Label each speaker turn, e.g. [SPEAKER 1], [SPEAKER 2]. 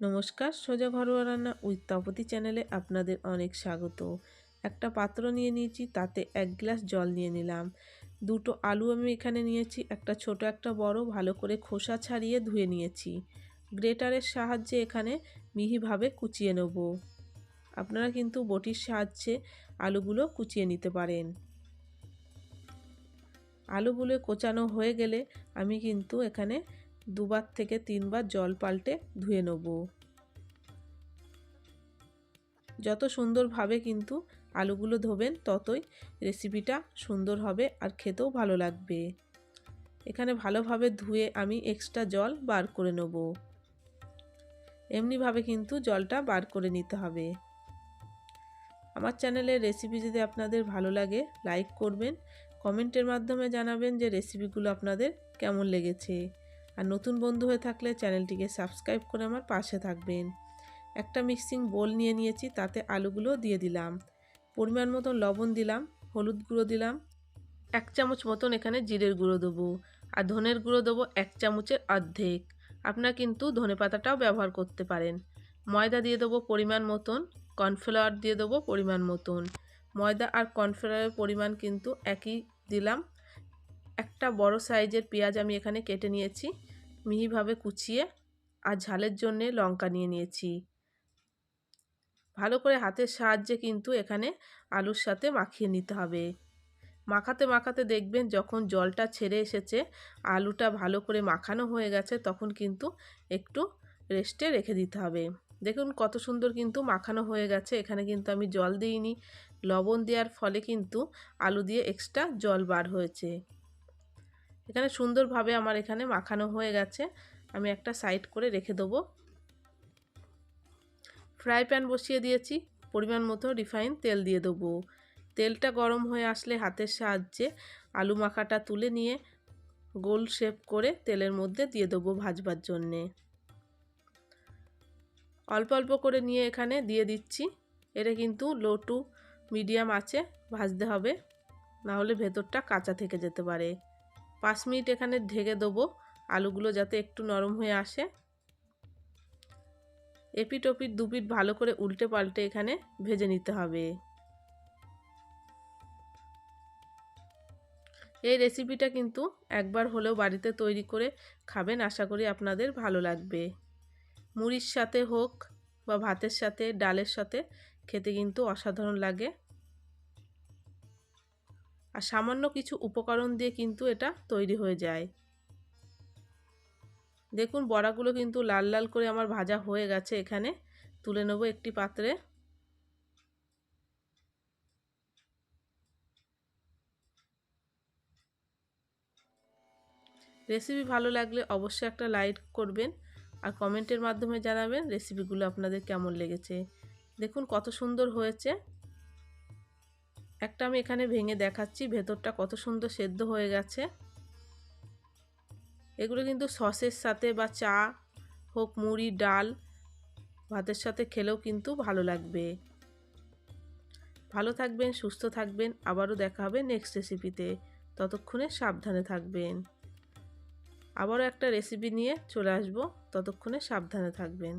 [SPEAKER 1] নমস্কার, সোজা ঘরোয়া রান্না উইথ তপতি চ্যানেলে আপনাদের অনেক স্বাগত। একটা পাত্র নিয়ে নিয়েছি, তাতে এক গ্লাস জল নিয়ে নিলাম। দুটো আলু আমি এখানে নিয়েছি, একটা ছোট, একটা বড়, ভালো করে খোসা ছাড়িয়ে ধুয়ে নিয়েছি। গ্রেটারের সাহায্যে এখানে মিহিভাবে কুচিয়ে নেব। আপনারা কিন্তু বটির সাহায্যে আলুগুলো কুচিয়ে নিতে পারেন। আলুগুলো কোচানো হয়ে গেলে আমি কিন্তু এখানে দুবার থেকে তিনবার জল পাল্টে ধুয়ে নেব। যত সুন্দরভাবে কিন্তু আলুগুলো ধোবেন, ততই রেসিপিটা সুন্দর হবে আর খেতেও ভালো লাগবে। এখানে ভালোভাবে ধুয়ে আমি এক্সট্রা জল বার করে নেব। এমনিভাবে কিন্তু জলটা বার করে নিতে হবে। আমার চ্যানেলের রেসিপি যদি আপনাদের ভালো লাগে লাইক করবেন কমেন্টের মাধ্যমে জানাবেন যে রেসিপিগুলো আপনাদের কেমন লেগেছে। আর নতুন বন্ধু হয়ে থাকলে চ্যানেলটিকে সাবস্ক্রাইব করে আমার পাশে থাকবেন। একটা মিক্সিং বোল নিয়ে নিয়েছি, তাতে আলুগুলো দিয়ে দিলাম। পরিমাণ মতো লবণ দিলাম, হলুদ গুঁড়ো দিলাম, এক চামচ মতন এখানে জিরের গুঁড়ো দেবো আর ধনের গুঁড়ো দেবো এক চামচের অর্ধেক। আপনারা কিন্তু ধনে পাতাটাও ব্যবহার করতে পারেন। ময়দা দিয়ে দেবো পরিমাণ মতন, কর্নফ্লাওয়ার দিয়ে দেবো পরিমাণ মতন। ময়দা আর কর্নফ্লাওয়ারের পরিমাণ কিন্তু একই দিলাম একটা বড় সাইজের পেঁয়াজ আমি এখানে কেটে নিয়েছি, মিহিভাবে কুচিয়ে আর ঝালের জন্যে লঙ্কা নিয়ে নিয়েছি। ভালো করে হাতের সাহায্যে কিন্তু এখানে আলুর সাথে মাখিয়ে নিতে হবে। মাখাতে মাখাতে দেখবেন যখন জলটা ছেড়ে এসেছে, আলুটা ভালো করে মাখানো হয়ে গেছে, তখন কিন্তু একটু রেস্টে রেখে দিতে হবে। দেখুন কত সুন্দর কিন্তু মাখানো হয়ে গেছে, এখানে কিন্তু আমি জল দিইনি। লবণ দেওয়ার ফলে কিন্তু আলু দিয়ে এক্সট্রা জল বার হয়েছে। এখানে সুন্দরভাবে আমার এখানে মাখানো হয়ে গেছে। আমি একটা সাইড করে রেখে দেবো। ফ্রাই প্যান বসিয়ে দিয়েছি। পরিমাণ মতো রিফাইন তেল দিয়ে দেবো। তেলটা গরম হয়ে আসলে হাতের সাহায্যে আলু মাখাটা তুলে নিয়ে গোল শেপ করে তেলের মধ্যে দিয়ে দেবো ভাজবার জন্যে। অল্প অল্প করে নিয়ে এখানে দিয়ে দিচ্ছি। এটা কিন্তু লো টু মিডিয়াম আছে, ভাজতে হবে। না হলে ভেতরটা কাঁচা থেকে যেতে পারে। পাঁচ মিনিট এখানে ঢেকে দেবো। আলুগুলো যাতে একটু নরম হয়ে আসে। এপিট ওপিট দুপিট ভালো করে উল্টে পাল্টে এখানে ভেজে নিতে হবে। এই রেসিপিটা কিন্তু একবার হলেও বাড়িতে তৈরি করে খাবেন আশা করি আপনাদের ভালো লাগবে। মুড়ির সাথে হোক বা ভাতের সাথে, ডালের সাথে খেতে কিন্তু অসাধারণ লাগে। আর সামান্য কিছু উপকরণ দিয়ে কিন্তু এটা তৈরি হয়ে যায়। দেখুন, বড়াগুলো কিন্তু লাল লাল করে আমার ভাজা হয়ে গেছে এখানে। তুলে নেব একটি পাত্রে। রেসিপি ভালো লাগলে অবশ্যই একটা লাইক করবেন আর কমেন্টের মাধ্যমে জানাবেন রেসিপিগুলো আপনাদের কেমন লেগেছে। দেখুন, কত সুন্দর হয়েছে। একটা আমি এখানে ভেঙে দেখাচ্ছি, ভেতরটা কত সুন্দর সেদ্ধ হয়ে গেছে। এগুলো কিন্তু সসের সাথে বা চা হোক, মুড়ি, ডাল, ভাতের সাথে খেলেও কিন্তু ভালো লাগবে। ভালো থাকবেন, সুস্থ থাকবেন, আবারও দেখা হবে নেক্সট রেসিপিতে ততক্ষণে সাবধানে থাকবেন। আবারও একটা রেসিপি নিয়ে চলে আসব, ততক্ষণে সাবধানে থাকবেন।